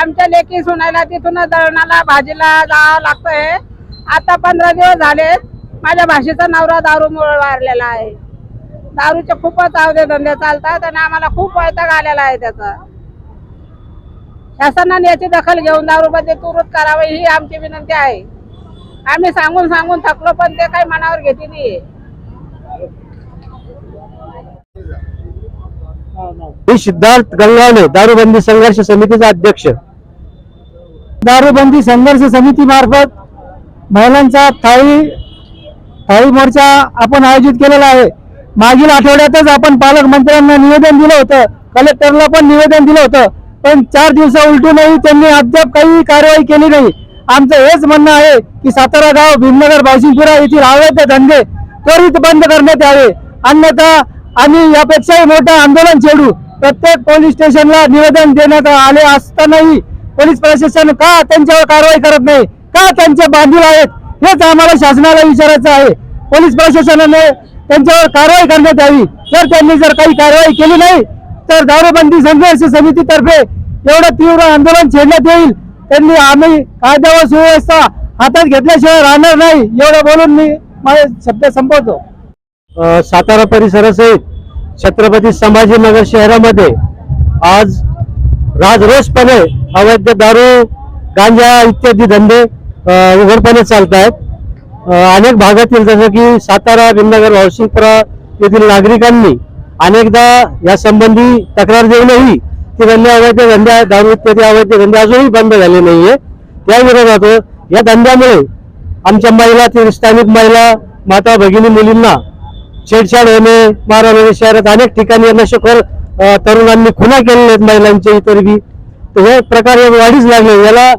आमच्या लेखी सुनायला तिथून दळणाला भाजीला जावं लागतंय. आता पंधरा दिवस झाले माझ्या भाषेचा नवरा दारू वारलेला आहे. दारूचे खूपच आवधे धंदे चालतात आणि आम्हाला खूप वैताग आलेला आहे त्याचा. शासनाने याची दखल घेऊन दारूमध्ये तुरुत करावं ही आमची विनंती आहे. आम्ही सांगून सांगून थकलो पण ते काही मनावर घेते नाही मी सिद्धार्थ गंगावणे दारूबंदी संघर्ष समितीचा अध्यक्ष. दारूबंदी संघर्ष समिती मार्फत महिलांचा थाळी थाळी मोर्चा आपण आयोजित केलेला आहे. मागील आठवड्यातच आपण पालकमंत्र्यांना निवेदन दिलं होतं. कलेक्टरला पण निवेदन दिलं होतं. पण चार दिवसा उलटूनही त्यांनी अद्याप काही कारवाई केली नाही. आमचं हेच म्हणणं आहे की सातारा गाव भीमनगर बाशिंगपुरा येथील अवैध धंदे त्वरित बंद करण्यात यावे. अन्यथा आम्ही यापेक्षाही मोठं आंदोलन छेडू. प्रत्येक पोलीस स्टेशनला निवेदन देण्यात आले असतानाही पोलीस प्रशासन का त्यांच्यावर कारवाई करत नाही? का त्यांचे बांधील आहेत? हेच आम्हाला शासनाला विचारायचं आहे. पोलीस प्रशासनाने त्यांच्यावर कारवाई करण्यात यावी. जर त्यांनी जर काही कारवाई केली नाही तर दारूबंदी संघर्ष समितीतर्फे एवढं तीव्र आंदोलन छेडण्यात येईल. त्यांनी आम्ही कायदा व सुव्यवस्था हातात घेतल्याशिवाय राहणार नाही. एवढं बोलून मी माझे शब्द संपवतो. सातारा परिसरासहित छत्रपती संभाजीनगर शहरामध्ये आज राजरोषपणे अवैध दारू गांजा इत्यादी धंदे उघडपणे चालत आहेत अनेक भागातील जसं की सातारा भीमनगर वावशिंगपुरा येथील नागरिकांनी अनेकदा या संबंधी तक्रार देऊनही ते धंदे अवैध धंदे आहेत, दारू इत्यादी अवैध धंदे अजूनही बंद झाले नाहीये. त्या विरोधात या धंद्यामुळे आमच्या महिला ते स्थानिक महिला माता भगिनी मुलींना छेडछाड होणे मारहाण शहरात अनेक ठिकाणी नशेखोर अ, तरुणांनी खुना केलेल्या आहेत महिलांच्या इतर बी. तर हे प्रकार वाढीच लागले याला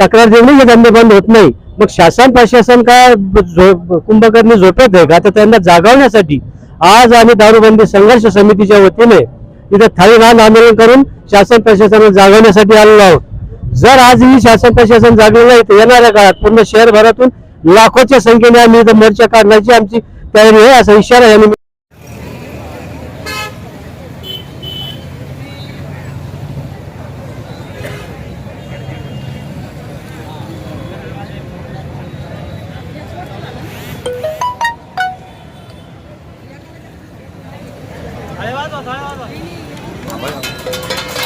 तक्रार देऊन हे धंदे बंद होत नाही. मग शासन प्रशासन का कुंभकर्णी झोपत आहे का? तर त्यांना जागवण्यासाठी आज आम्ही दारूबंदी संघर्ष समितीच्या वतीने इथं थाळी लहान आंदोलन करून शासन प्रशासनाला जागवण्यासाठी आलेलो आहोत. जर आजही शासन प्रशासन जागलेलं नाही तर येणाऱ्या काळात पूर्ण शहरभरातून लाखोच्या संख्येने आम्ही इथं मोर्चा काढण्याची आमची तयारी आहे. असा इशारा यांनी 睇下，睇。